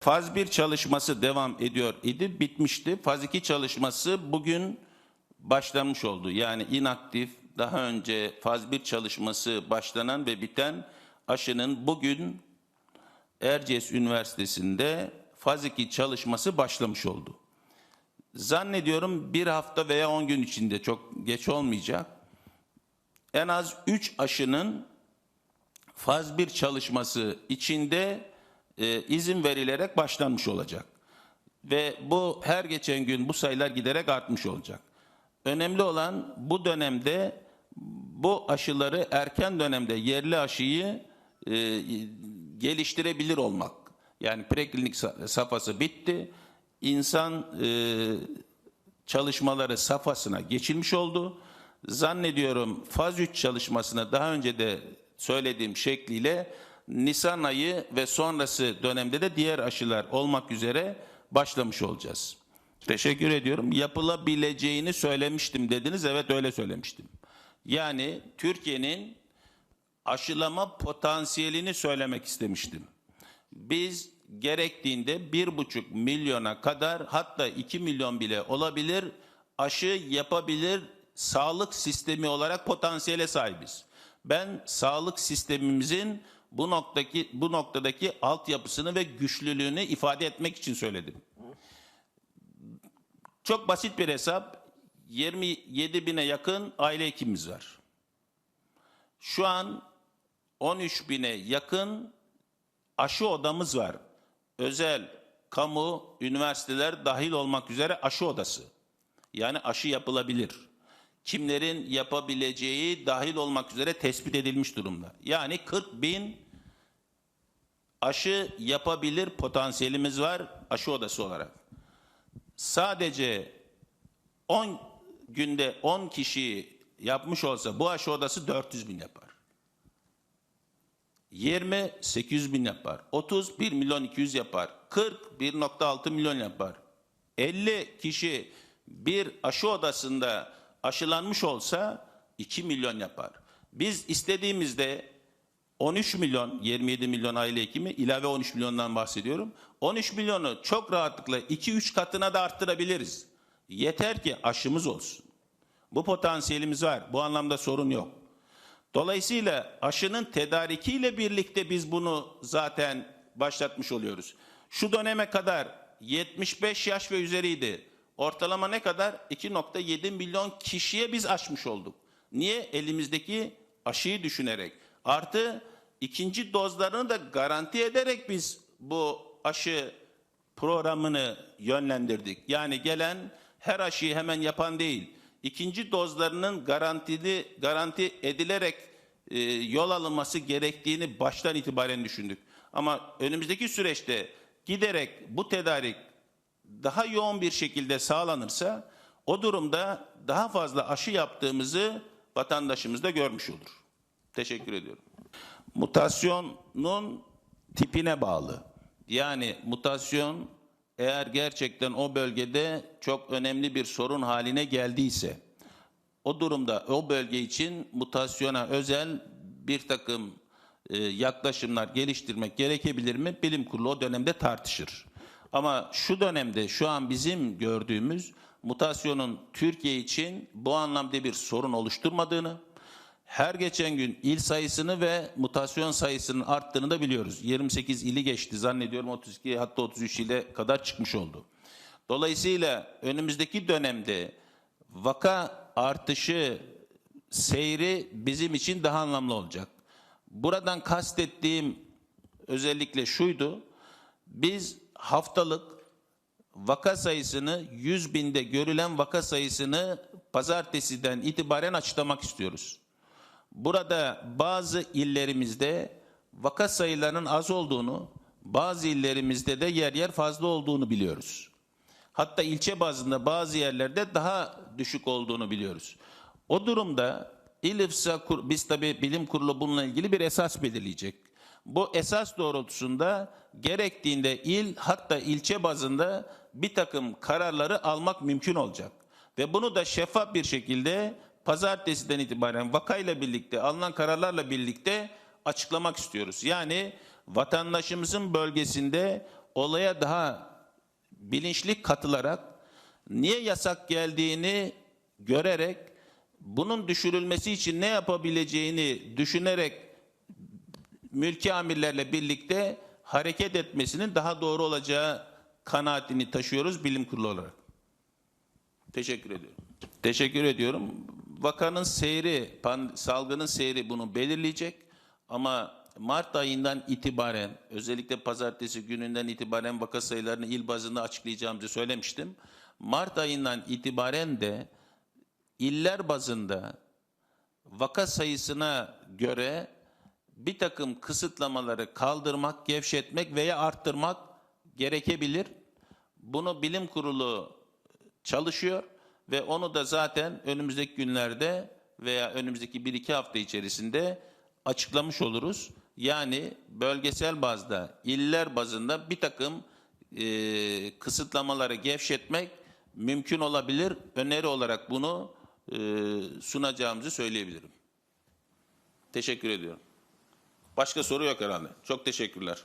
Faz 1 çalışması devam ediyor idi, bitmişti. Faz 2 çalışması bugün başlamış oldu. Yani inaktif, daha önce faz 1 çalışması başlanan ve biten aşının bugün Erciyes Üniversitesi'nde faz 2 çalışması başlamış oldu. Zannediyorum bir hafta veya 10 gün içinde çok geç olmayacak. En az 3 aşının faz 1 çalışması içinde e, izin verilerek başlanmış olacak. Ve bu her geçen gün bu sayılar giderek artmış olacak. Önemli olan bu dönemde bu aşıları erken dönemde yerli aşıyı e, geliştirebilir olmak. Yani preklinik sa- safhası bitti. İnsan e, çalışmaları safhasına geçilmiş oldu. Zannediyorum faz 3 çalışmasına daha önce de söylediğim şekliyle Nisan ayı ve sonrası dönemde de diğer aşılar olmak üzere başlamış olacağız. Teşekkür ediyorum. Yapılabileceğini söylemiştim dediniz. Evet öyle söylemiştim. Yani Türkiye'nin aşılama potansiyelini söylemek istemiştim. Biz gerektiğinde bir buçuk milyona kadar hatta iki milyon bile olabilir aşı yapabilir sağlık sistemi olarak potansiyele sahibiz. Ben sağlık sistemimizin bu noktadaki bu noktadaki altyapısını ve güçlülüğünü ifade etmek için söyledim. Çok basit bir hesap. 27 bine yakın aile hekimimiz var. Şu an 13 bine yakın aşı odamız var. Özel, kamu, üniversiteler dahil olmak üzere aşı odası. Yani aşı yapılabilir. Kimlerin yapabileceği dahil olmak üzere tespit edilmiş durumda. Yani 40 bin aşı yapabilir potansiyelimiz var aşı odası olarak. Sadece 10 günde 10 kişi yapmış olsa bu aşı odası 400 bin yapar. 20 800 bin yapar. 30 1 milyon 200 yapar. 40 1.6 milyon yapar. 50 kişi bir aşı odasında aşılanmış olsa 2 milyon yapar. Biz istediğimizde 13 milyon 27 milyon aile hekimi ilave 13 milyondan bahsediyorum. 13 milyonu çok rahatlıkla 2-3 katına da arttırabiliriz. Yeter ki aşımız olsun. Bu potansiyelimiz var. Bu anlamda sorun yok. Dolayısıyla aşının tedarikiyle birlikte biz bunu zaten başlatmış oluyoruz. Şu döneme kadar 75 yaş ve üzeriydi. Ortalama ne kadar? 2.7 milyon kişiye biz aşmış olduk. Niye? Elimizdeki aşıyı düşünerek. Artı ikinci dozlarını da garanti ederek biz bu aşı programını yönlendirdik. Yani gelen her aşıyı hemen yapan değil. İkinci dozlarının garantili garanti edilerek e, yol alınması gerektiğini baştan itibaren düşündük. Ama önümüzdeki süreçte giderek bu tedarik daha yoğun bir şekilde sağlanırsa o durumda daha fazla aşı yaptığımızı vatandaşımız da görmüş olur. Teşekkür ediyorum. Mutasyonun tipine bağlı. Yani mutasyon eğer gerçekten o bölgede çok önemli bir sorun haline geldiyse o durumda o bölge için mutasyona özel bir takım e, yaklaşımlar geliştirmek gerekebilir mi? Bilim kurulu o dönemde tartışır. Ama şu dönemde şu an bizim gördüğümüz mutasyonun Türkiye için bu anlamda bir sorun oluşturmadığını, her geçen gün il sayısını ve mutasyon sayısının arttığını da biliyoruz. 28 ili geçti zannediyorum 32 hatta 33 ile kadar çıkmış oldu. Dolayısıyla önümüzdeki dönemde vaka artışı seyri bizim için daha anlamlı olacak. Buradan kastettiğim özellikle şuydu. Biz haftalık vaka sayısını 100 binde görülen vaka sayısını pazartesiden itibaren açıklamak istiyoruz. Burada bazı illerimizde vaka sayılarının az olduğunu, bazı illerimizde de yer yer fazla olduğunu biliyoruz. Hatta ilçe bazında bazı yerlerde daha düşük olduğunu biliyoruz. O durumda İl İFSA Kur- biz tabi bilim kurulu bununla ilgili bir esas belirleyecek. Bu esas doğrultusunda gerektiğinde il hatta ilçe bazında bir takım kararları almak mümkün olacak. Ve bunu da şeffaf bir şekilde pazartesiden itibaren vakayla birlikte alınan kararlarla birlikte açıklamak istiyoruz. Yani vatandaşımızın bölgesinde olaya daha bilinçli katılarak niye yasak geldiğini görerek bunun düşürülmesi için ne yapabileceğini düşünerek mülki amirlerle birlikte hareket etmesinin daha doğru olacağı kanaatini taşıyoruz bilim kurulu olarak. Teşekkür ediyorum. Teşekkür ediyorum. Vakanın seyri, salgının seyri bunu belirleyecek ama Mart ayından itibaren özellikle pazartesi gününden itibaren vaka sayılarını il bazında açıklayacağımızı söylemiştim. Mart ayından itibaren de iller bazında vaka sayısına göre bir takım kısıtlamaları kaldırmak, gevşetmek veya arttırmak gerekebilir. Bunu bilim kurulu çalışıyor ve onu da zaten önümüzdeki günlerde veya önümüzdeki bir iki hafta içerisinde açıklamış oluruz. Yani bölgesel bazda, iller bazında bir takım e, kısıtlamaları gevşetmek mümkün olabilir. Öneri olarak bunu e, sunacağımızı söyleyebilirim. Teşekkür ediyorum. Başka soru yok herhalde. Çok teşekkürler.